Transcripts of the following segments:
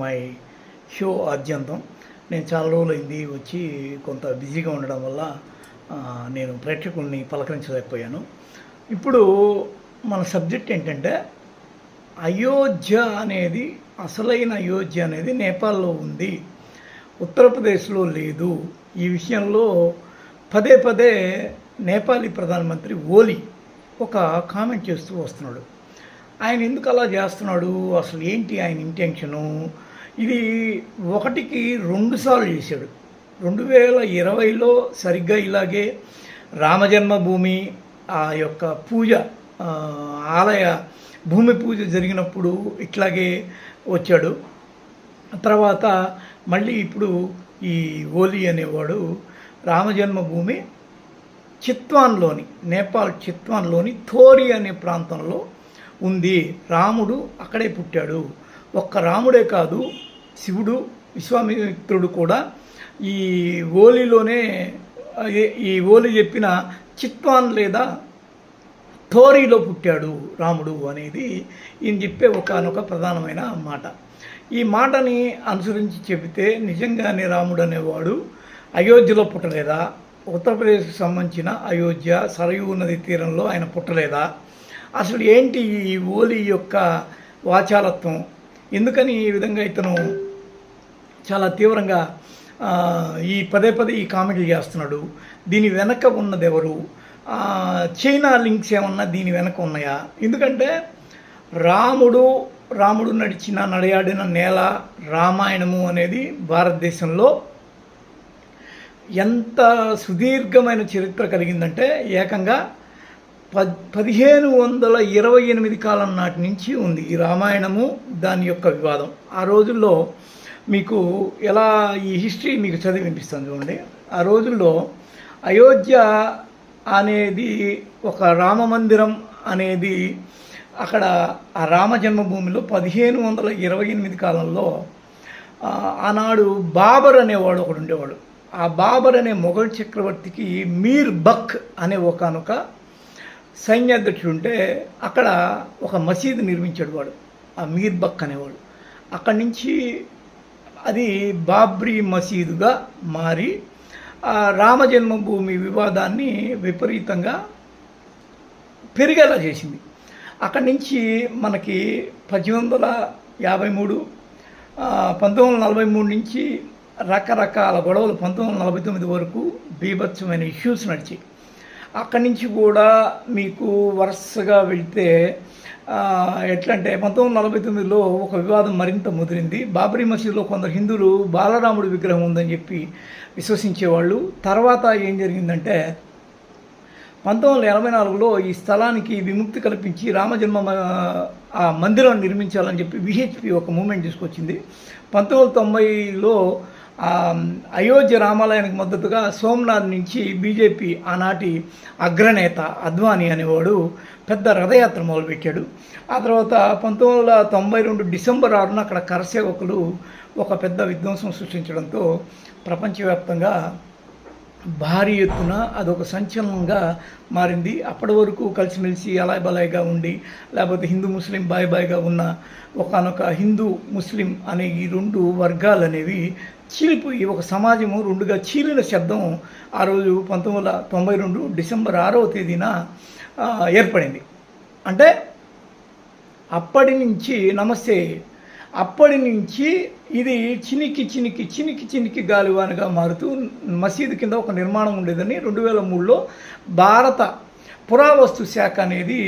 My show ఆద్యంతం. నేను చాలా రోజులైంది వచ్చి కొంత బిజీగా ఉండడం వల్ల నేను ప్రేక్షకుల్ని పలకరించలేకపోయాను. ఇప్పుడు మన సబ్జెక్ట్ ఏంటంటే అయోధ్య అనేది అసలైన అయోధ్య అనేది నేపాల్లో ఉంది. ఉత్తరప్రదేశ్లో లేదు. ఈ విషయంలో పదే పదే నేపాలీ ప్రధానమంత్రి ఓలీ ఒక కామెంట్ చేస్తూ వస్తున్నాడు. ఆయన ఎందుకు అలా చేస్తున్నాడు? అసలు ఏంటి ఆయన ఇంటెన్షను? ఇది ఒకటికి రెండుసార్లు చేశాడు. రెండు వేల ఇరవైలో సరిగ్గా ఇలాగే రామజన్మభూమి ఆ యొక్క పూజ ఆలయ భూమి పూజ జరిగినప్పుడు ఇట్లాగే వచ్చాడు. తర్వాత మళ్ళీ ఇప్పుడు ఈ ఓలీ అనేవాడు రామజన్మభూమి చిత్వాన్లోని నేపాల్ చిత్వాన్లోని థోరి అనే ప్రాంతంలో ఉంది. రాముడు అక్కడే పుట్టాడు. ఒక్క రాముడే కాదు శివుడు విశ్వామిత్రుడు కూడా ఈ ఓలిలోనే ఈ ఓలి చెప్పిన చిత్వాన్ లేదా థోరీలో పుట్టాడు రాముడు అనేది ఈయన చెప్పే ఒకనొక ప్రధానమైన మాట. ఈ మాటని అనుసరించి చెబితే నిజంగానే రాముడు అనేవాడు అయోధ్యలో పుట్టలేదా? ఉత్తరప్రదేశ్కి సంబంధించిన అయోధ్య సరయూ నది తీరంలో ఆయన పుట్టలేదా? అసలు ఏంటి ఈ ఓలి యొక్క వాచాలత్వం? ఎందుకని ఈ విధంగా ఇతను చాలా తీవ్రంగా ఈ పదే పదే ఈ కామెడీ చేస్తున్నాడు. దీని వెనక ఉన్నది ఎవరు? చైనా లింక్స్ ఏమన్నా దీని వెనక ఉన్నాయా? ఎందుకంటే రాముడు రాముడు నడిచిన నడయాడిన నేల రామాయణము అనేది భారతదేశంలో ఎంత సుదీర్ఘమైన చరిత్ర కలిగిందంటే ఏకంగా పదిహేను వందల ఇరవై ఎనిమిది కాలం నాటి నుంచి ఉంది ఈ రామాయణము దాని యొక్క వివాదం. ఆ రోజుల్లో మీకు ఎలా ఈ హిస్టరీ మీకు చదివి వినిపిస్తుంది చూడండి. ఆ రోజుల్లో అయోధ్య అనేది ఒక రామ మందిరం అనేది అక్కడ ఆ రామ జన్మభూమిలో పదిహేను వందల ఇరవై ఎనిమిది కాలంలో ఆనాడు బాబర్ అనేవాడు ఒకడు ఉండేవాడు. ఆ బాబర్ అనే మొఘల్ చక్రవర్తికి మీర్ బక్ అనే ఒకనొక సైన్యాధ్యక్షుడు ఉంటే అక్కడ ఒక మసీదు నిర్మించాడు వాడు ఆ మీర్బక్ అనేవాడు. అక్కడి నుంచి అది బాబ్రీ మసీదుగా మారి ఆ రామ వివాదాన్ని విపరీతంగా పెరిగేలా చేసింది. అక్కడి నుంచి మనకి పద్దెనిమిది వందల యాభై మూడు పంతొమ్మిది వందల నలభై మూడు నుంచి రకరకాల గొడవలు పంతొమ్మిది వందల నలభై తొమ్మిది వరకు బీభత్సమైన ఇష్యూస్ నడిచాయి. అక్కడి నుంచి కూడా మీకు వరుసగా వెళ్తే ఎట్లా అంటే పంతొమ్మిది వందల నలభై తొమ్మిదిలో ఒక వివాదం మరింత ముదిరింది. బాబరీ మసీదులో కొందరు హిందువులు బాలరాముడి విగ్రహం ఉందని చెప్పి విశ్వసించేవాళ్ళు. తర్వాత ఏం జరిగిందంటే పంతొమ్మిది వందల ఎనభై నాలుగులో ఈ స్థలానికి విముక్తి కల్పించి రామజన్మ ఆ మందిరం నిర్మించాలని చెప్పి విహెచ్పి ఒక మూమెంట్ తీసుకొచ్చింది. పంతొమ్మిది వందల తొంభైలో అయోధ్య రామాలయానికి మద్దతుగా సోమనాథ్ నుంచి బీజేపీ ఆనాటి అగ్రనేత అద్వానీ అనేవాడు పెద్ద రథయాత్ర మొదలుపెట్టాడు. ఆ తర్వాత పంతొమ్మిది వందల తొంభై రెండు డిసెంబర్ ఆరున అక్కడ కరసేవకులు ఒక పెద్ద విధ్వంసం సృష్టించడంతో ప్రపంచవ్యాప్తంగా భారీ ఎత్తున అదొక సంచలనంగా మారింది. అప్పటి వరకు కలిసిమెలిసి అలాయ్ బలాయిగా ఉండి లేకపోతే హిందూ ముస్లిం బాయ్ బాయ్గా ఉన్న ఒకనొక హిందూ ముస్లిం అనే ఈ రెండు వర్గాలు అనేవి చీలిపోయి ఒక సమాజము రెండుగా చీలిన శబ్దం ఆ రోజు పంతొమ్మిది వందల తొంభై రెండు డిసెంబర్ ఆరవ తేదీన ఏర్పడింది. అంటే అప్పటి నుంచి నమస్తే అప్పటి నుంచి ఇది చినికి చినికి చినికి చినికి గాలివానగా మారుతూ మసీదు కింద ఒక నిర్మాణం ఉండేదని రెండు వేల మూడులో భారత పురావస్తు శాఖ అనేది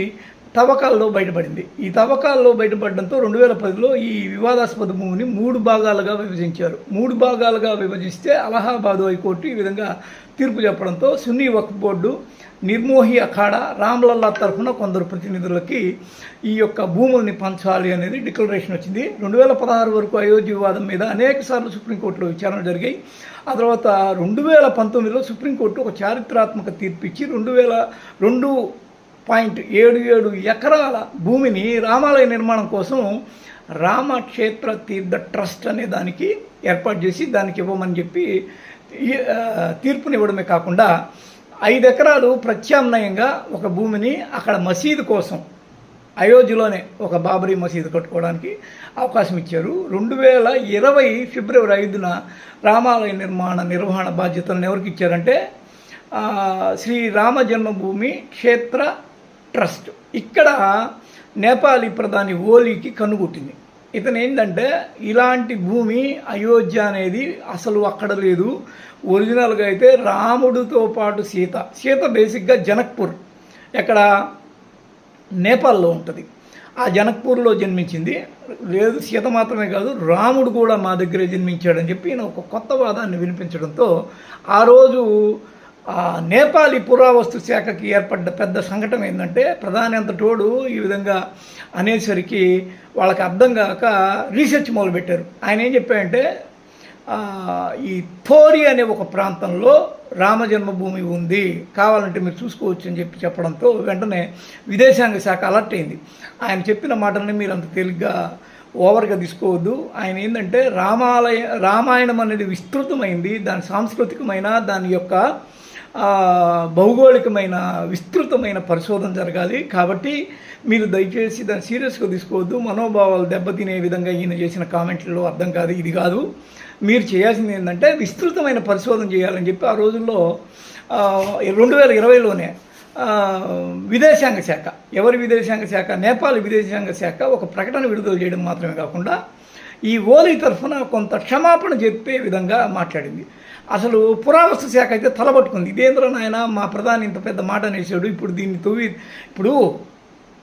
తవ్వకాల్లో బయటపడింది. ఈ తవ్వకాల్లో బయటపడడంతో రెండు వేల పదిలో ఈ వివాదాస్పద భూమిని మూడు భాగాలుగా విభజించారు. మూడు భాగాలుగా విభజిస్తే అలహాబాద్ హైకోర్టు ఈ విధంగా తీర్పు చెప్పడంతో సున్నీ వక్ఫ్ బోర్డు నిర్మోహి అఖాడా రామ్లల్లా తరఫున కొందరు ప్రతినిధులకి ఈ యొక్క భూముల్ని పంచాలి అనేది డిక్లరేషన్ వచ్చింది. రెండు వేల పదహారు వరకు అయోధ్య వివాదం మీద అనేక సార్లు సుప్రీంకోర్టులో విచారణ జరిగాయి. ఆ తర్వాత రెండు వేల పంతొమ్మిదిలో సుప్రీంకోర్టు ఒక చారిత్రాత్మక తీర్పు ఇచ్చి రెండు వేల రెండు పాయింట్ ఏడు ఏడు ఎకరాల భూమిని రామాలయ నిర్మాణం కోసం రామక్షేత్ర తీర్థ ట్రస్ట్ అనే దానికి ఏర్పాటు చేసి దానికి ఇవ్వమని చెప్పి తీర్పునివ్వడమే కాకుండా ఐదు ఎకరాలు ప్రత్యామ్నాయంగా ఒక భూమిని అక్కడ మసీదు కోసం అయోధ్యలోనే ఒక బాబరీ మసీదు కట్టుకోవడానికి అవకాశం ఇచ్చారు. రెండు వేల ఇరవై ఫిబ్రవరి ఐదున రామాలయ నిర్మాణ నిర్వహణ బాధ్యతలను ఎవరికి ఇచ్చారంటే శ్రీ రామ జన్మభూమి క్షేత్ర ట్రస్ట్. ఇక్కడ నేపాలీ ప్రధాని ఓలీకి కనుగొట్టింది. ఇతను ఏంటంటే ఇలాంటి భూమి అయోధ్య అనేది అసలు అక్కడ లేదు. ఒరిజినల్గా అయితే రాముడితో పాటు సీత. సీత బేసిక్గా జనక్పూర్. ఎక్కడ? నేపాల్లో ఉంటుంది. ఆ జనక్పూర్లో జన్మించింది. లేదు సీత మాత్రమే కాదు రాముడు కూడా మా దగ్గరే జన్మించాడని చెప్పి ఈయన ఒక కొత్త వాదాన్ని వినిపించడంతో ఆ రోజు నేపాలీ పురావస్తు శాఖకి ఏర్పడ్డ పెద్ద సంఘటన ఏంటంటే ప్రధాని అంతటోడు ఈ విధంగా అనేసరికి వాళ్ళకి అర్థం కాక రీసెర్చ్ మొదలుపెట్టారు. ఆయన ఏం చెప్పారంటే ఈ థోరి అనే ఒక ప్రాంతంలో రామ జన్మభూమి ఉంది కావాలంటే మీరు చూసుకోవచ్చు అని చెప్పి చెప్పడంతో వెంటనే విదేశాంగ శాఖ అలర్ట్ అయింది. ఆయన చెప్పిన మాటల్ని మీరు అంత తేలిగ్గా ఓవర్గా తీసుకోవద్దు. ఆయన ఏంటంటే రామాలయ రామాయణం అనేది విస్తృతమైంది దాని సాంస్కృతికమైన దాని యొక్క భౌగోళికమైన విస్తృతమైన పరిశోధన జరగాలి. కాబట్టి మీరు దయచేసి దాన్ని సీరియస్గా తీసుకోవద్దు. మనోభావాలు దెబ్బతినే విధంగా ఈయన చేసిన కామెంట్లలో అర్థం కాదు ఇది కాదు. మీరు చేయాల్సింది ఏంటంటే విస్తృతమైన పరిశోధన చేయాలని చెప్పి ఆ రోజుల్లో రెండు వేల ఇరవైలోనే విదేశాంగ శాఖ ఎవరి విదేశాంగ శాఖ? నేపాల్ విదేశాంగ శాఖ ఒక ప్రకటన విడుదల చేయడం మాత్రమే కాకుండా ఈ ఓలి తరఫున కొంత క్షమాపణ చెప్పే విధంగా మాట్లాడింది. అసలు పురావస్తు శాఖ అయితే తలబట్టుకుంది. ఇదేంద్ర నాయన మా ప్రధాని ఇంత పెద్ద మాట అనేసాడు ఇప్పుడు దీన్ని తొవి ఇప్పుడు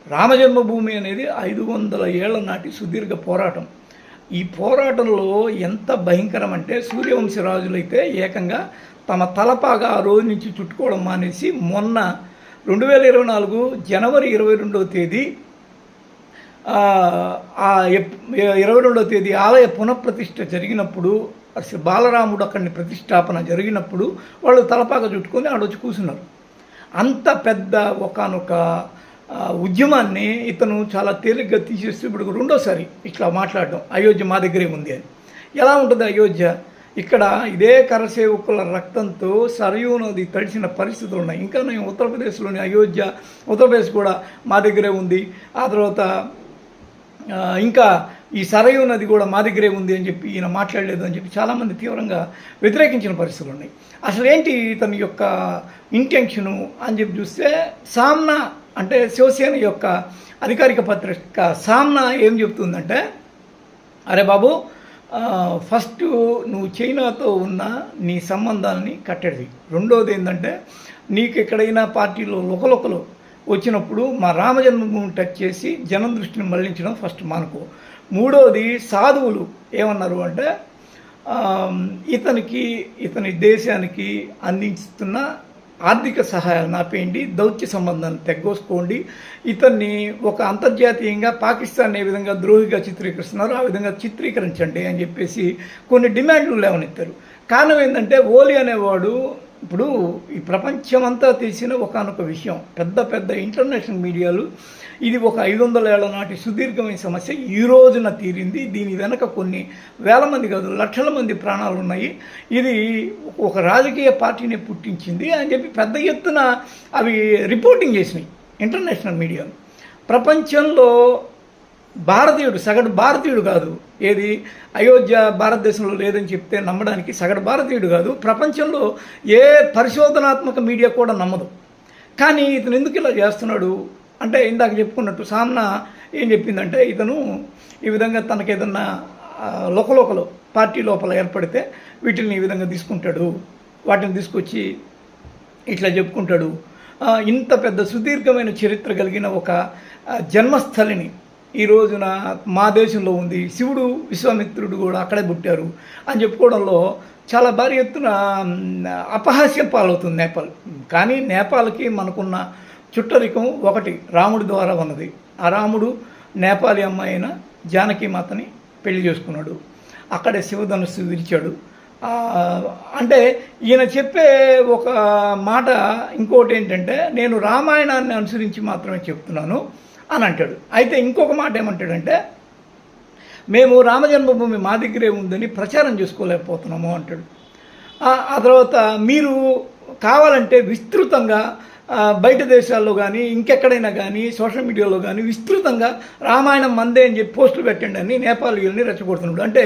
రామజన్మభూమి అనేది ఐదు వందల ఏళ్ళ నాటి సుదీర్ఘ పోరాటం. ఈ పోరాటంలో ఎంత భయంకరం అంటే సూర్యవంశ రాజులైతే ఏకంగా తమ తలపాగా ఆ రోజు నుంచి చుట్టుకోవడం మానేసి మొన్న రెండు వేల ఇరవై నాలుగు జనవరి ఇరవై రెండవ తేదీ ఇరవై రెండవ తేదీ ఆలయ పునఃప్రతిష్ఠ జరిగినప్పుడు బాలరాముడు అక్కడిని ప్రతిష్టాపన జరిగినప్పుడు వాళ్ళు తలపాక చుట్టుకొని ఆడొచ్చి కూర్చున్నారు. అంత పెద్ద ఒకనొక ఉద్యమాన్ని ఇతను చాలా తేలిగ్గా తీసేస్తూ ఇప్పుడు రెండోసారి ఇట్లా మాట్లాడడం అయోధ్య మా దగ్గరే ఉంది అని. ఎలా ఉంటుంది అయోధ్య? ఇక్కడ ఇదే కరసేవకుల రక్తంతో సరయూ నది తడిసిన పరిస్థితులు ఉన్నాయి. ఇంకా నేను ఉత్తరప్రదేశ్లోని అయోధ్య ఉత్తరప్రదేశ్ కూడా మా దగ్గరే ఉంది. ఆ తర్వాత ఇంకా ఈ సరయు నది కూడా మా దగ్గరే ఉంది అని చెప్పి ఈయన మాట్లాడలేదు అని చెప్పి చాలామంది తీవ్రంగా వ్యతిరేకించిన పరిస్థితులు ఉన్నాయి. అసలు ఏంటి ఇతని యొక్క ఇంటెన్షను అని చెప్పి చూస్తే సామ్నా అంటే శివసేన యొక్క అధికారిక పత్రిక సామ్నా ఏం చెప్తుందంటే అరే బాబు ఫస్ట్ నువ్వు చైనాతో ఉన్న నీ సంబంధాలని కట్టేది. రెండోది ఏంటంటే నీకు ఎక్కడైనా పార్టీలో లొకలొకలు వచ్చినప్పుడు మా రామజన్మభూమిని టచ్ చేసి జనం దృష్టిని మళ్ళించడం ఫస్ట్ మనకు. మూడోది సాధువులు ఏమన్నారు అంటే ఇతనికి ఇతని దేశానికి అందిస్తున్న ఆర్థిక సహాయాలను ఆపేయండి దౌత్య సంబంధాన్ని తెగ్గోసుకోండి. ఇతన్ని ఒక అంతర్జాతీయంగా పాకిస్తాన్ ఏ విధంగా ద్రోహిగా చిత్రీకరిస్తున్నారో ఆ విధంగా చిత్రీకరించండి అని చెప్పేసి కొన్ని డిమాండ్లు లేవనెత్తారు. కారణం ఏంటంటే ఓలీ అనేవాడు ఇప్పుడు ఈ ప్రపంచమంతా తెలిసిన ఒకనొక విషయం. పెద్ద పెద్ద ఇంటర్నేషనల్ మీడియాలు ఇది ఒక ఐదు వందల ఏళ్ళ నాటి సుదీర్ఘమైన సమస్య. ఈ రోజున తీరింది. దీని వెనక కొన్ని వేల మంది కాదు లక్షల మంది ప్రాణాలు ఉన్నాయి. ఇది ఒక రాజకీయ పార్టీని పుట్టించింది అని చెప్పి పెద్ద ఎత్తున అవి రిపోర్టింగ్ చేసినాయి ఇంటర్నేషనల్ మీడియాలు. ప్రపంచంలో భారతీయుడు సగటు భారతీయుడు కాదు. ఏది? అయోధ్య భారతదేశంలో లేదని చెప్తే నమ్మడానికి సగటు భారతీయుడు కాదు. ప్రపంచంలో ఏ పరిశోధనాత్మక మీడియా కూడా నమ్మదు. కానీ ఇతను ఎందుకు ఇలా చేస్తున్నాడు? అంటే ఇందాక చెప్పుకున్నట్టు సామ్నా ఏం చెప్పిందంటే ఇతను ఈ విధంగా తనకి ఏదన్నా లోకలోకలు పార్టీ లోపల ఏర్పడితే వీటిని ఈ విధంగా తీసుకుంటాడు. వాటిని తీసుకొచ్చి ఇట్లా చెప్పుకుంటాడు. ఇంత పెద్ద సుదీర్ఘమైన చరిత్ర కలిగిన ఒక జన్మస్థలిని ఈ రోజున మా దేశంలో ఉంది. శివుడు విశ్వామిత్రుడు కూడా అక్కడే పుట్టారు అని చెప్పుకోవడంలో చాలా భారీ ఎత్తున అపహాస్యం పాలవుతుంది నేపాల్. కానీ నేపాల్కి మనకున్న చుట్టరికం ఒకటి రాముడి ద్వారా ఉన్నది. ఆ రాముడు నేపాలి అమ్మాయి అయిన జానకి మాతని పెళ్ళి చేసుకున్నాడు. అక్కడే శివధనుస్సు విరిచాడు. అంటే ఈయన చెప్పే ఒక మాట ఇంకోటి ఏంటంటే నేను రామాయణాన్ని అనుసరించి మాత్రమే చెప్తున్నాను. అని అంటాడు. అయితే ఇంకొక మాట ఏమంటాడంటే మేము రామజన్మభూమి మా దగ్గరే ఉందని ప్రచారం చేసుకోలేకపోతున్నాము అంటాడు. ఆ తర్వాత మీరు కావాలంటే విస్తృతంగా బయట దేశాల్లో కానీ ఇంకెక్కడైనా కానీ సోషల్ మీడియాలో కానీ విస్తృతంగా రామాయణం మందే అని చెప్పి పోస్టులు పెట్టండి అని నేపాలీయుల్ని రెచ్చగొడుతున్నాడు. అంటే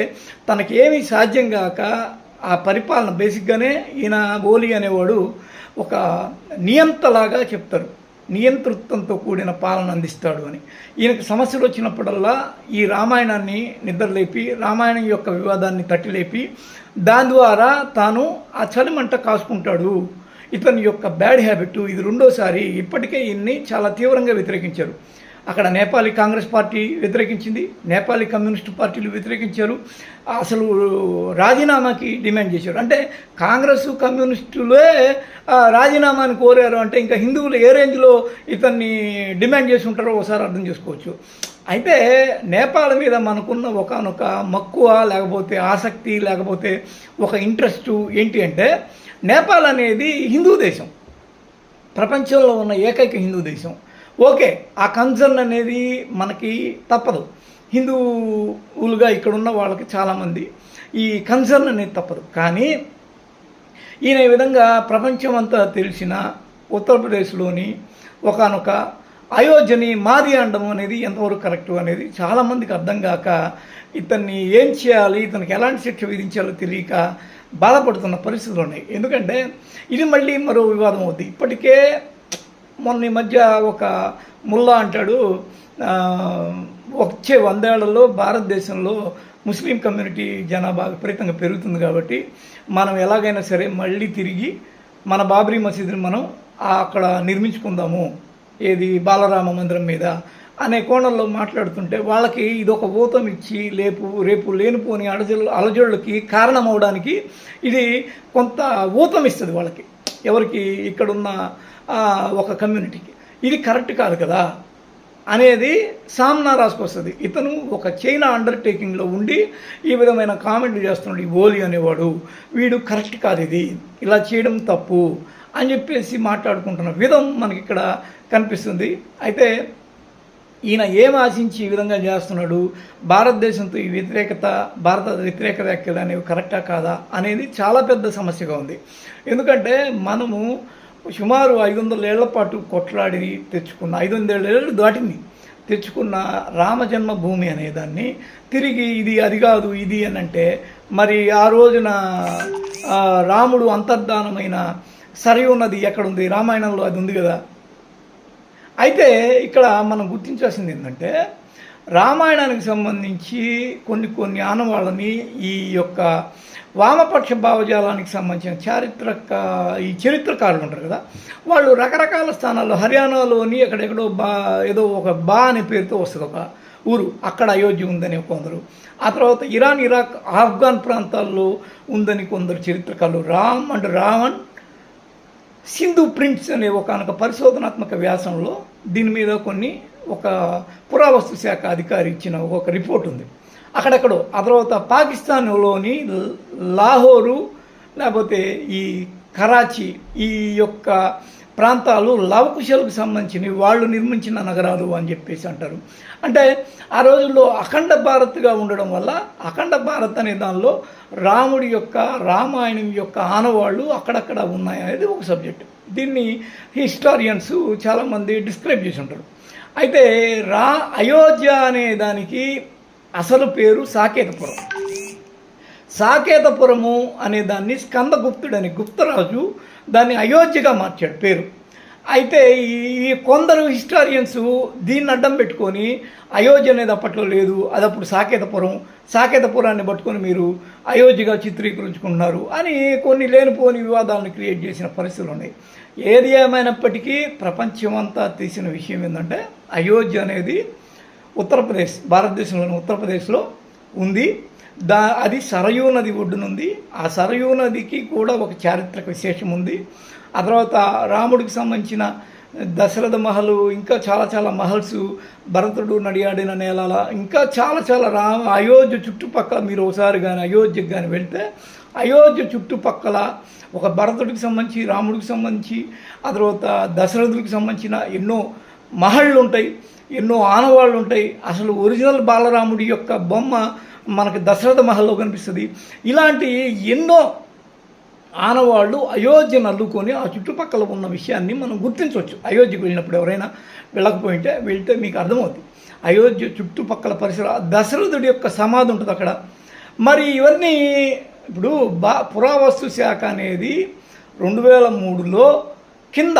తనకేమీ సాధ్యం కాక ఆ పరిపాలన బేసిక్గానే ఈయన ఓలి అనేవాడు ఒక నియంతలాగా చెప్తారు. నియంతృత్వంతో కూడిన పాలన అందిస్తాడు అని. ఈయనకు సమస్యలు వచ్చినప్పుడల్లా ఈ రామాయణాన్ని నిద్రలేపి రామాయణం యొక్క వివాదాన్ని తట్టిలేపి దాని ద్వారా తాను ఆ చలిమంట కాసుకుంటాడు. ఇతని యొక్క బ్యాడ్ హ్యాబిట్ ఇది రెండోసారి ఇప్పటికే ఈయన్ని చాలా తీవ్రంగా వ్యతిరేకించారు. అక్కడ నేపాలీ కాంగ్రెస్ పార్టీ వ్యతిరేకించింది. నేపాలీ కమ్యూనిస్టు పార్టీలు వ్యతిరేకించారు. అసలు రాజీనామాకి డిమాండ్ చేశారు. అంటే కాంగ్రెస్ కమ్యూనిస్టులే రాజీనామాని కోరారు అంటే ఇంకా హిందువులు ఏ రేంజ్లో ఇతన్ని డిమాండ్ చేసి ఉంటారో ఒకసారి అర్థం చేసుకోవచ్చు. అయితే నేపాల్ మీద మనకున్న ఒకనొక మక్కువ లేకపోతే ఆసక్తి లేకపోతే ఒక ఇంట్రెస్ట్ ఏంటి అంటే నేపాల్ అనేది హిందూ దేశం. ప్రపంచంలో ఉన్న ఏకైక హిందూ దేశం. ఓకే ఆ కన్సర్న్ అనేది మనకి తప్పదు. హిందువులుగా ఇక్కడ ఉన్న వాళ్ళకి చాలామంది ఈ కన్సర్న్ అనేది తప్పదు. కానీ ఈయన ఈ విధంగా ప్రపంచం అంతా తెలిసిన ఉత్తరప్రదేశ్లోని ఒకనొక అయోధ్యని మాది అనడం అనేది ఎంతవరకు కరెక్ట్ అనేది చాలామందికి అర్థం కాక ఇతన్ని ఏం చేయాలి ఇతనికి ఎలాంటి శిక్ష విధించాలో తెలియక బాధపడుతున్న పరిస్థితులు ఉన్నాయి. ఎందుకంటే ఇది మళ్ళీ మరో వివాదం అవుద్ది. ఇప్పటికే మొన్న ఈ మధ్య ఒక ముల్లా అంటాడు వచ్చే వందేళ్ళలో భారతదేశంలో ముస్లిం కమ్యూనిటీ జనాభా విపరీతంగా పెరుగుతుంది కాబట్టి మనం ఎలాగైనా సరే మళ్ళీ తిరిగి మన బాబ్రీ మసీదుని మనం అక్కడ నిర్మించుకుందాము ఏది బాలరామ మందిరం మీద అనే కోణంలో మాట్లాడుతుంటే వాళ్ళకి ఇది ఒక ఊతం ఇచ్చి లేపు రేపు లేనిపోని అడజలు అలజడులకి కారణం అవడానికి ఇది కొంత ఊతం ఇస్తుంది వాళ్ళకి. ఎవరికి ఇక్కడున్న ఒక కమ్యూనిటీకి ఇది కరెక్ట్ కాదు కదా? అనేది సామ్నా రాసుకొస్తుంది. ఇతను ఒక చైనా అండర్టేకింగ్లో ఉండి ఈ విధమైన కామెంట్ చేస్తున్నాడు ఈ ఓలి అనేవాడు. వీడు కరెక్ట్ కాదు ఇది. ఇలా చేయడం తప్పు అని చెప్పేసి మాట్లాడుకుంటున్న విధం మనకి ఇక్కడ కనిపిస్తుంది. అయితే ఈయన ఏం ఆశించి ఈ విధంగా చేస్తున్నాడు? భారతదేశంతో ఈ వ్యతిరేకత భారత వ్యతిరేక వ్యాఖ్యలు అనేవి కరెక్టా కాదా అనేది చాలా పెద్ద సమస్యగా ఉంది. ఎందుకంటే మనము సుమారు ఐదు వందల ఏళ్ళ పాటు కొట్లాడి తెచ్చుకున్న ఐదు వందల ఏళ్ళు దాటింది. తెచ్చుకున్న రామజన్మభూమి అనే దాన్ని తిరిగి ఇది అది కాదు ఇది అని అంటే మరి ఆ రోజున రాముడు అంతర్ధానమైన సరియు నది ఎక్కడుంది? రామాయణంలో అది ఉంది కదా. అయితే ఇక్కడ మనం గుర్తించాల్సింది ఏంటంటే రామాయణానికి సంబంధించి కొన్ని కొన్ని ఆనవాళ్ళని ఈ యొక్క వామపక్ష భావజాలానికి సంబంధించిన చారిత్రక ఈ చరిత్రకారులు ఉంటారు కదా వాళ్ళు రకరకాల స్థానాల్లో హర్యానాలోని ఎక్కడెక్కడో బా ఏదో ఒక బా అనే పేరుతో వస్తుంది ఒక ఊరు. అక్కడ అయోధ్య ఉందని కొందరు. ఆ తర్వాత ఇరాన్ ఇరాక్ ఆఫ్ఘాన్ ప్రాంతాల్లో ఉందని కొందరు చరిత్రకారులు రామ్ అండ్ రావణ్ సింధు ప్రింట్స్ అనే ఒకనొక పరిశోధనాత్మక వ్యాసంలో దీని మీద కొన్ని ఒక పురావస్తు శాఖ అధికారి ఇచ్చిన ఒక రిపోర్ట్ ఉంది. అక్కడెక్కడో. ఆ తర్వాత పాకిస్తాన్లోని లాహోరు లేకపోతే ఈ కరాచీ ఈ యొక్క ప్రాంతాలు లవకుశలకు సంబంధించినవి. వాళ్ళు నిర్మించిన నగరాలు అని చెప్పేసి అంటారు. అంటే ఆ రోజుల్లో అఖండ భారత్గా ఉండడం వల్ల అఖండ భారత్ అనే దానిలో రాముడి యొక్క రామాయణం యొక్క ఆనవాళ్ళు అక్కడక్కడ ఉన్నాయి అనేది ఒక సబ్జెక్ట్. దీన్ని హిస్టారియన్స్ చాలామంది డిస్క్రైబ్ చేసి ఉంటారు. అయితే రా అయోధ్య అనే దానికి అసలు పేరు సాకేతపురం. సాకేతపురము అనే దాన్ని స్కందగుప్తుడని గుప్తరాజు దాన్ని అయోధ్యగా మార్చాడు పేరు. అయితే ఈ ఈ కొందరు హిస్టారియన్స్ దీన్ని అడ్డం పెట్టుకొని అయోధ్య అనేది అప్పట్లో లేదు అది అప్పుడు సాకేతపురం సాకేతపురాన్ని పట్టుకొని మీరు అయోధ్యగా చిత్రీకరించుకుంటున్నారు అని కొన్ని లేనిపోని వివాదాలను క్రియేట్ చేసిన పరిస్థితులు ఉన్నాయి. ఏది ఏమైనప్పటికీ ప్రపంచమంతా తీసిన విషయం ఏంటంటే అయోధ్య అనేది ఉత్తరప్రదేశ్ భారతదేశంలోని ఉత్తరప్రదేశ్లో ఉంది. దా అది సరయూ నది ఒడ్డునుంది ఆ సరయూ నదికి కూడా ఒక చారిత్రక విశేషం ఉంది. ఆ తర్వాత రాముడికి సంబంధించిన దశరథ మహల్ ఇంకా చాలా చాలా మహల్స్ భరతుడు నడియాడిన నేలాల ఇంకా చాలా చాలా రా అయోధ్య చుట్టుపక్కల మీరు ఒకసారి కానీ అయోధ్యకు కానీ వెళ్తే అయోధ్య చుట్టుపక్కల ఒక భరతుడికి సంబంధించి రాముడికి సంబంధించి ఆ తర్వాత దశరథుడికి సంబంధించిన ఎన్నో మహళ్ళు ఉంటాయి ఎన్నో ఆనవాళ్ళు ఉంటాయి. అసలు ఒరిజినల్ బాలరాముడి యొక్క బొమ్మ మనకి దశరథ మహల్లో కనిపిస్తుంది. ఇలాంటి ఎన్నో ఆనవాళ్ళు అయోధ్యను అల్లుకొని ఆ చుట్టుపక్కల ఉన్న విషయాన్ని మనం గుర్తించవచ్చు. అయోధ్యకు వెళ్ళినప్పుడు ఎవరైనా వెళ్ళకపోయింటే వెళ్తే మీకు అర్థమవుతుంది అయోధ్య చుట్టుపక్కల పరిసర దశరథుడి యొక్క సమాధి ఉంటుంది అక్కడ. మరి ఇవన్నీ ఇప్పుడు బా పురావస్తు శాఖ అనేది రెండు వేల మూడులో కింద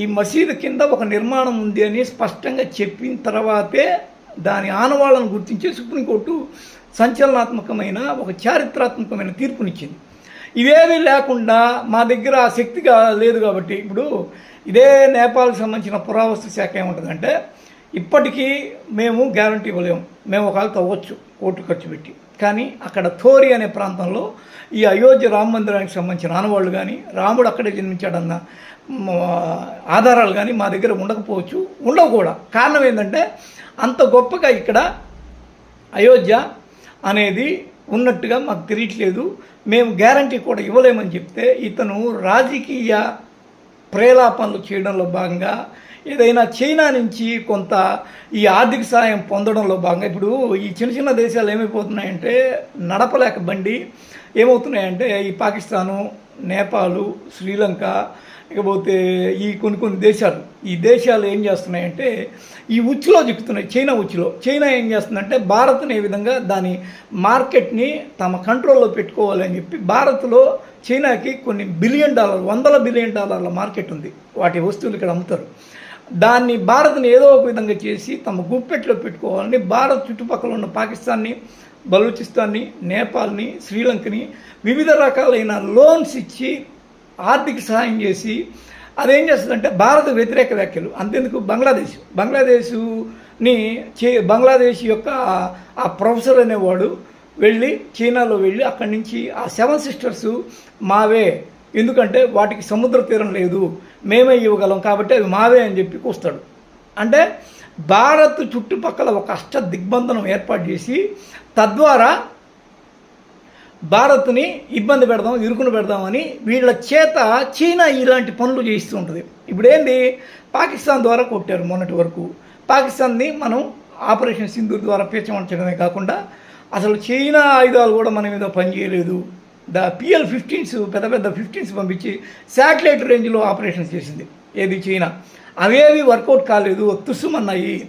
ఈ మసీదు కింద ఒక నిర్మాణం ఉంది అని స్పష్టంగా చెప్పిన తర్వాతే దాని ఆనవాళ్ళను గుర్తించి సుప్రీంకోర్టు సంచలనాత్మకమైన ఒక చారిత్రాత్మకమైన తీర్పునిచ్చింది. ఇవేమీ లేకుండా మా దగ్గర ఆ శక్తిగా లేదు కాబట్టి ఇప్పుడు ఇదే నేపాల్కి సంబంధించిన పురావస్తు శాఖ ఏముంటుందంటే ఇప్పటికీ మేము గ్యారంటీ ఇవ్వలేము మేము ఒకవేళ తవ్వచ్చు కోర్టు ఖర్చు పెట్టి. కానీ అక్కడ థోరి అనే ప్రాంతంలో ఈ అయోధ్య రామ మందిరానికి సంబంధించిన ఆనవాళ్ళు కానీ రాముడు అక్కడే జన్మించాడన్న ఆధారాలు కానీ మా దగ్గర ఉండకపోవచ్చు ఉండవు కూడా కారణం ఏంటంటే అంత గొప్పగా ఇక్కడ అయోధ్య అనేది ఉన్నట్టుగా మాకు తెలియట్లేదు. మేము గ్యారంటీ కూడా ఇవ్వలేమని చెప్తే ఇతను రాజకీయ ప్రేలాపనలు చేయడంలో భాగంగా ఏదైనా చైనా నుంచి కొంత ఈ ఆర్థిక సాయం పొందడంలో భాగంగా ఇప్పుడు ఈ చిన్న చిన్న దేశాలు ఏమైపోతున్నాయంటే నడపలేక బండి ఏమవుతున్నాయంటే ఈ పాకిస్తాను నేపాలు శ్రీలంక ఇకపోతే ఈ కొన్ని కొన్ని దేశాలు ఈ దేశాలు ఏం చేస్తున్నాయంటే ఈ ఉచ్చులో చిక్కుతున్నాయి చైనా ఉచ్చులో. చైనా ఏం చేస్తుందంటే భారత్ని ఏ విధంగా దాని మార్కెట్ని తమ కంట్రోల్లో పెట్టుకోవాలని చెప్పి భారత్లో చైనాకి కొన్ని బిలియన్ డాలర్ వందల బిలియన్ డాలర్ల మార్కెట్ ఉంది. వాటి వస్తువులు ఇక్కడ అమ్ముతారు. దాన్ని భారత్ని ఏదో ఒక విధంగా చేసి తమ గుప్పెట్లో పెట్టుకోవాలని భారత్ చుట్టుపక్కల ఉన్న పాకిస్తాన్ని బలూచిస్తాన్ని నేపాల్ని శ్రీలంకని వివిధ రకాలైన లోన్స్ ఇచ్చి ఆర్థిక సహాయం చేసి అదేం చేస్తుందంటే భారత వ్యతిరేక వ్యాఖ్యలు. అంతెందుకు? బంగ్లాదేశ్. బంగ్లాదేశ్ని చే బంగ్లాదేశ్ యొక్క ఆ ప్రొఫెసర్ అనేవాడు వెళ్ళి చైనాలో వెళ్ళి అక్కడి నుంచి ఆ సెవెన్ సిస్టర్స్ మావే. ఎందుకంటే వాటికి సముద్ర తీరం లేదు. మేమే ఇవ్వగలం కాబట్టి అవి మావే అని చెప్పి కూస్తాడు. అంటే భారత్ చుట్టుపక్కల ఒక అష్ట దిగ్బంధనం ఏర్పాటు చేసి తద్వారా భారత్ని ఇబ్బంది పెడదాం ఇరుకును పెడదామని వీళ్ళ చేత చైనా ఇలాంటి పనులు చేయిస్తూ ఉంటుంది. ఇప్పుడేంది? పాకిస్తాన్ ద్వారా కొట్టారు మొన్నటి వరకు. పాకిస్తాన్ని మనం ఆపరేషన్ సింధూర్ ద్వారా పీచమంచడమే కాకుండా అసలు చైనా ఆయుధాలు కూడా మన మీద పనిచేయలేదు. ద పిఎల్ ఫిఫ్టీన్స్ పెద్ద పెద్ద ఫిఫ్టీన్స్ పంపించి శాటిలైట్ రేంజ్లో ఆపరేషన్స్ చేసింది. ఏది చైనా? అవేవి వర్కౌట్ కాలేదు తుస్సుమన్నాయి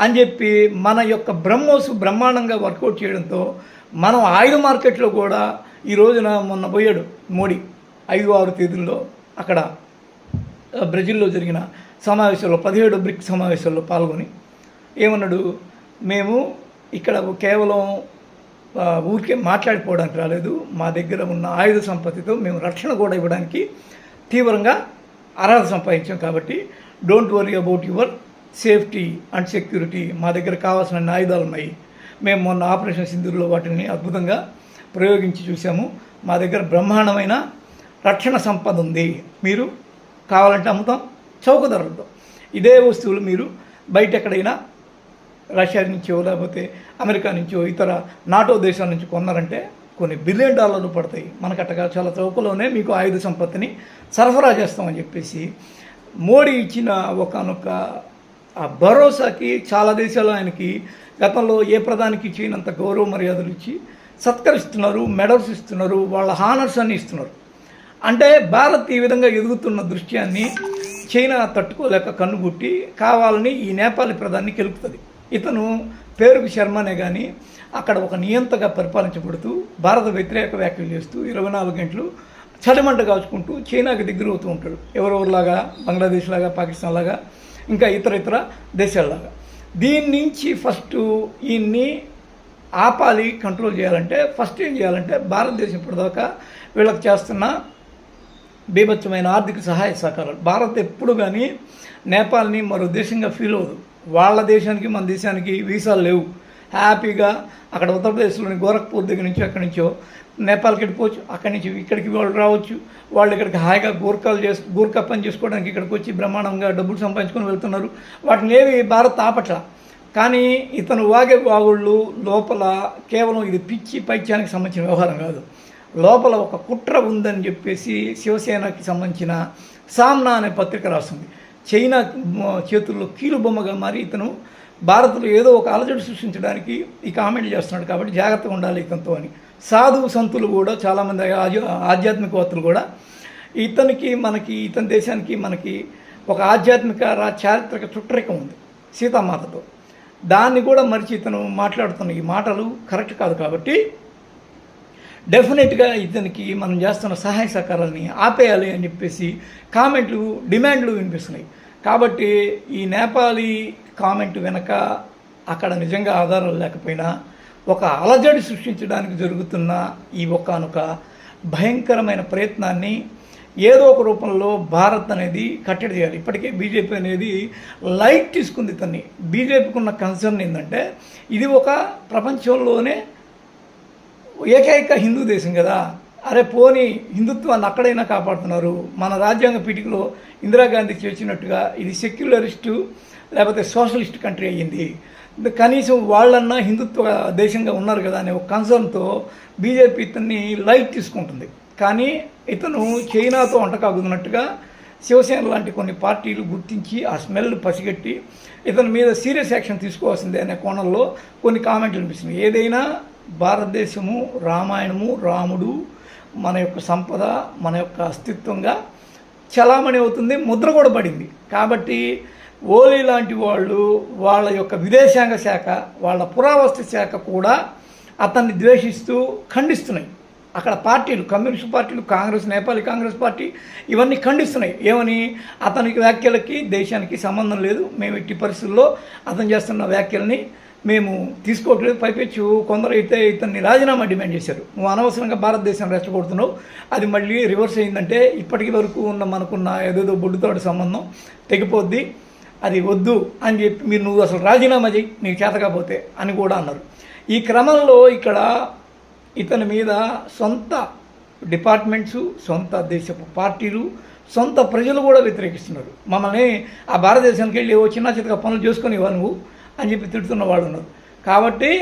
అని చెప్పి మన యొక్క బ్రహ్మోస్ బ్రహ్మాండంగా వర్కౌట్ చేయడంతో మనం ఆయుధ మార్కెట్లో కూడా ఈ రోజున మొన్న పోయాడు మోడీ ఐదు ఆరు తేదీల్లో అక్కడ బ్రెజిల్లో జరిగిన సమావేశంలో పదిహేడు బ్రిక్ సమావేశంలో పాల్గొని ఏమన్నాడు మేము ఇక్కడ కేవలం ఊరికే మాట్లాడిపోవడానికి రాలేదు మా దగ్గర ఉన్న ఆయుధ సంపత్తితో మేము రక్షణ కూడా ఇవ్వడానికి తీవ్రంగా అర్హత సంపాదించాం కాబట్టి don't worry about your safety and security మా దగ్గర కావాల్సిన ఆయుధాలు ఉన్నాయి మేము మొన్న ఆపరేషన్ సింధూరులో వాటిని అద్భుతంగా ప్రయోగించి చూసాము మా దగ్గర బ్రహ్మాండమైన రక్షణ సంపద ఉంది. మీరు కావాలంటే అమ్ముతాం చౌక ధరలతో ఇదే వస్తువులు మీరు బయట ఎక్కడైనా రష్యా నుంచో లేకపోతే అమెరికా నుంచో ఇతర నాటో దేశాల నుంచి కొన్నారంటే కొన్ని బిలియన్ డాలర్లు పడతాయి. మనకట్టగా చాలా చౌకలోనే మీకు ఆయుధ సంపత్తిని సరఫరా చేస్తామని చెప్పేసి మోడీ ఇచ్చిన ఒకనొక ఆ భరోసాకి చాలా దేశాలు ఆయనకి గతంలో ఏ ప్రధానికి ఇచ్చినంత గౌరవ మర్యాదలు ఇచ్చి సత్కరిస్తున్నారు మెడల్స్ ఇస్తున్నారు వాళ్ళ హానర్స్ అన్ని ఇస్తున్నారు. అంటే భారత్ ఈ విధంగా ఎదుగుతున్న దృశ్యాన్ని చైనా తట్టుకోలేక కన్నుగుట్టి కావాలని ఈ నేపాలి ప్రధాన్ని గెలుపుతుంది ఇతను పేరుకు శర్మనే కానీ అక్కడ ఒక నియంతగా పరిపాలించబడుతూ భారత వ్యతిరేక వ్యాఖ్యలు చేస్తూ ఇరవై నాలుగు గంటలు చలిమంట కాచుకుంటూ చైనాకి దగ్గర అవుతూ ఉంటాడు. ఎవరెవరిలాగా? బంగ్లాదేశ్ లాగా పాకిస్తాన్ లాగా ఇంకా ఇతర ఇతర దేశాల్లాగా. దీని నుంచి ఫస్ట్ ఈయన్ని ఆపాలి కంట్రోల్ చేయాలంటే ఫస్ట్ ఏం చేయాలంటే భారతదేశం ఇప్పటిదాకా వీళ్ళకి చేస్తున్న బీభత్సమైన ఆర్థిక సహాయ సహకారాలు. భారత్ ఎప్పుడు కానీ నేపాల్ని మరో దేశంగా ఫీల్ అవ్వదు. వాళ్ళ దేశానికి మన దేశానికి వీసాలు లేవు. హ్యాపీగా అక్కడ ఉత్తరప్రదేశ్లోని గోరఖ్పూర్ దగ్గర నుంచి అక్కడి నుంచో నేపాల్కి వెళ్ళిపోవచ్చు. అక్కడి నుంచి ఇక్కడికి వాళ్ళు రావచ్చు. వాళ్ళు ఇక్కడికి హాయిగా గూర్ఖాలు చేసు గూర్ఖా పని చేసుకోవడానికి ఇక్కడికి వచ్చి బ్రహ్మాండంగా డబ్బులు సంపాదించుకొని వెళ్తున్నారు. వాటిని ఏవి భారత్ ఆపట్ల. కానీ ఇతను వాగే వాగుళ్ళు లోపల కేవలం ఇది పిచ్చి పైత్యానికి సంబంధించిన వ్యవహారం కాదు. లోపల ఒక కుట్ర ఉందని చెప్పేసి శివసేనకి సంబంధించిన సామ్నా అనే పత్రిక రాస్తుంది. చైనా చేతుల్లో కీలు బొమ్మగా మారి ఇతను భారత్లో ఏదో ఒక అలజడి సృష్టించడానికి ఈ కామెంట్ చేస్తున్నాడు కాబట్టి జాగ్రత్తగా ఉండాలి ఇతనితో అని. సాధువు సంతులు కూడా చాలామంది ఆధ్య- ఆధ్యాత్మికవేత్తలు కూడా ఇతనికి మనకి ఇతని దేశానికి మనకి ఒక ఆధ్యాత్మిక చారిత్రక చుట్టరికం ఉంది సీతామాతతో. దాన్ని కూడా మరిచి ఇతను మాట్లాడుతున్న ఈ మాటలు కరెక్ట్ కాదు కాబట్టి డెఫినెట్గా ఇతనికి మనం చేస్తున్న సహాయ సహకారాలని ఆపేయాలి అని చెప్పేసి కామెంట్లు డిమాండ్లు వినిపిస్తున్నాయి. కాబట్టి ఈ నేపాలీ కామెంట్ వెనక అక్కడ నిజంగా ఆధారాలు లేకపోయినా ఒక అలజడి సృష్టించడానికి జరుగుతున్న ఈ ఒకనొక భయంకరమైన ప్రయత్నాన్ని ఏదో ఒక రూపంలో భారత్ అనేది కట్టడి చేయాలి. ఇప్పటికే బీజేపీ అనేది లైట్ తీసుకుంది తన్ని. బీజేపీకి ఉన్న కన్సర్న్ ఏంటంటే ఇది ఒక ప్రపంచంలోనే ఏకైక హిందూ దేశం కదా. అరే పోని హిందుత్వాన్ని అక్కడైనా కాపాడుతున్నారు. మన రాజ్యాంగ పీఠికలో ఇందిరాగాంధీ చేసినట్టుగా ఇది సెక్యులరిస్టు లేకపోతే సోషలిస్ట్ కంట్రీ అయ్యింది. కనీసం వాళ్ళన్నా హిందుత్వ దేశంగా ఉన్నారు కదా అనే ఒక కన్సర్న్తో బీజేపీ ఇతన్ని లైట్ తీసుకుంటుంది. కానీ ఇతను చైనాతో అంటకాగుతున్నట్టుగా శివసేన లాంటి కొన్ని పార్టీలు గుర్తించి ఆ స్మెల్ పసిగట్టి ఇతని మీద సీరియస్ యాక్షన్ తీసుకోవాల్సిందే అనే కోణంలో కొన్ని కామెంట్లు అనిపిస్తున్నాయి ఏదైనా భారతదేశము రామాయణము రాముడు మన యొక్క సంపద మన యొక్క అస్తిత్వంగా చలామణి అవుతుంది ముద్ర కూడా పడింది. కాబట్టి ఓలీ లాంటి వాళ్ళు వాళ్ళ యొక్క విదేశాంగ శాఖ వాళ్ళ పురావస్తు శాఖ కూడా అతన్ని ద్వేషిస్తూ ఖండిస్తున్నాయి. అక్కడ పార్టీలు కమ్యూనిస్ట్ పార్టీలు కాంగ్రెస్ నేపాలి కాంగ్రెస్ పార్టీ ఇవన్నీ ఖండిస్తున్నాయి. ఏమని? అతనికి వ్యాఖ్యలకి దేశానికి సంబంధం లేదు. మేము ఇట్టి పరిస్థితుల్లో అతను చేస్తున్న వ్యాఖ్యల్ని మేము తీసుకోవట్లేదు. పైపెచ్చు కొందరు అయితే ఇతన్ని రాజీనామా డిమాండ్ చేశారు. నువ్వు అనవసరంగా భారతదేశం రెచ్చగొడుతున్నావు అది మళ్ళీ రివర్స్ అయిందంటే ఇప్పటికి వరకు ఉన్న మనకున్న ఏదేదో బొడ్డుతోటి సంబంధం తెగిపోద్ది. అది వద్దు అని చెప్పి మీరు నువ్వు అసలు రాజీనామా చేయి నీకు చేతకపోతే అని కూడా అన్నారు. ఈ క్రమంలో ఇక్కడ ఇతని మీద సొంత డిపార్ట్మెంట్స్ సొంత దేశపు పార్టీలు సొంత ప్రజలు కూడా వ్యతిరేకిస్తున్నారు. మమ్మల్ని ఆ భారతదేశానికి వెళ్ళి ఓ చిన్న చితక పనులు చేసుకొని ఇవ్వ నువ్వు అని చెప్పి తిడుతున్న వాళ్ళు ఉన్నారు. కాబట్టి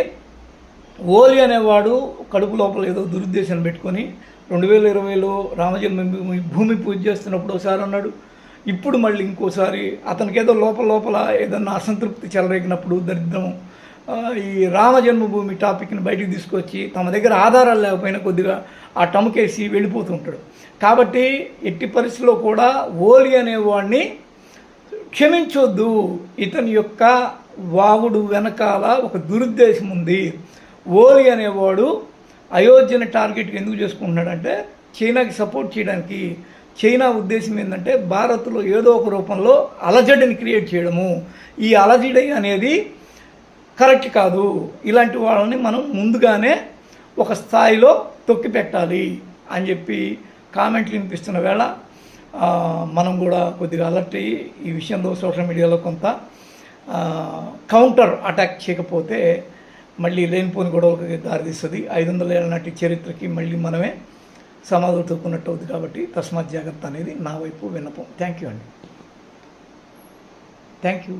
ఓలి అనేవాడు కడుపు లోపల ఏదో దురుద్దేశం పెట్టుకొని రెండు వేల ఇరవైలో రామజన్మభూమి భూమి పూజ చేస్తున్నప్పుడు ఒకసారి అన్నాడు ఇప్పుడు మళ్ళీ ఇంకోసారి అతనికి ఏదో లోపల లోపల ఏదన్నా అసంతృప్తి చెలరేగినప్పుడు దరిద్రం ఈ రామ జన్మభూమి టాపిక్ని బయటకు తీసుకొచ్చి తమ దగ్గర ఆధారాలు లేకపోయినా కొద్దిగా ఆ టముకేసి వెళ్ళిపోతుంటాడు కాబట్టి ఎట్టి పరిస్థితిలో కూడా ఓలి అనేవాడిని క్షమించొద్దు. ఇతని యొక్క వాగుడు వెనకాల ఒక దురుద్దేశం ఉంది. ఓలి అనేవాడు అయోధ్యని టార్గెట్ ఎందుకు చేసుకుంటున్నాడంటే చైనాకి సపోర్ట్ చేయడానికి చైనా ఉద్దేశం ఏంటంటే భారత్లో ఏదో ఒక రూపంలో అలజడిని క్రియేట్ చేయడము. ఈ అలజడి అనేది కరెక్ట్ కాదు. ఇలాంటి వాళ్ళని మనం ముందుగానే ఒక స్థాయిలో తొక్కి పెట్టాలి అని చెప్పి కామెంట్లు వినిపిస్తున్న వేళ మనం కూడా కొద్దిగా అలర్ట్ అయ్యి ఈ విషయంలో సోషల్ మీడియాలో కొంత కౌంటర్ అటాక్ చేయకపోతే మళ్ళీ లేనిపోని గొడవలకి దారితీస్తుంది. ఐదు వందల ఏళ్ళ నాటి చరిత్రకి మళ్ళీ మనమే సమాధులు తొక్కున్నట్టు అవుతుంది కాబట్టి తస్మాత్ జాగ్రత్త అనేది నా వైపు విన్నపం. థ్యాంక్ యూ అండి. Thank you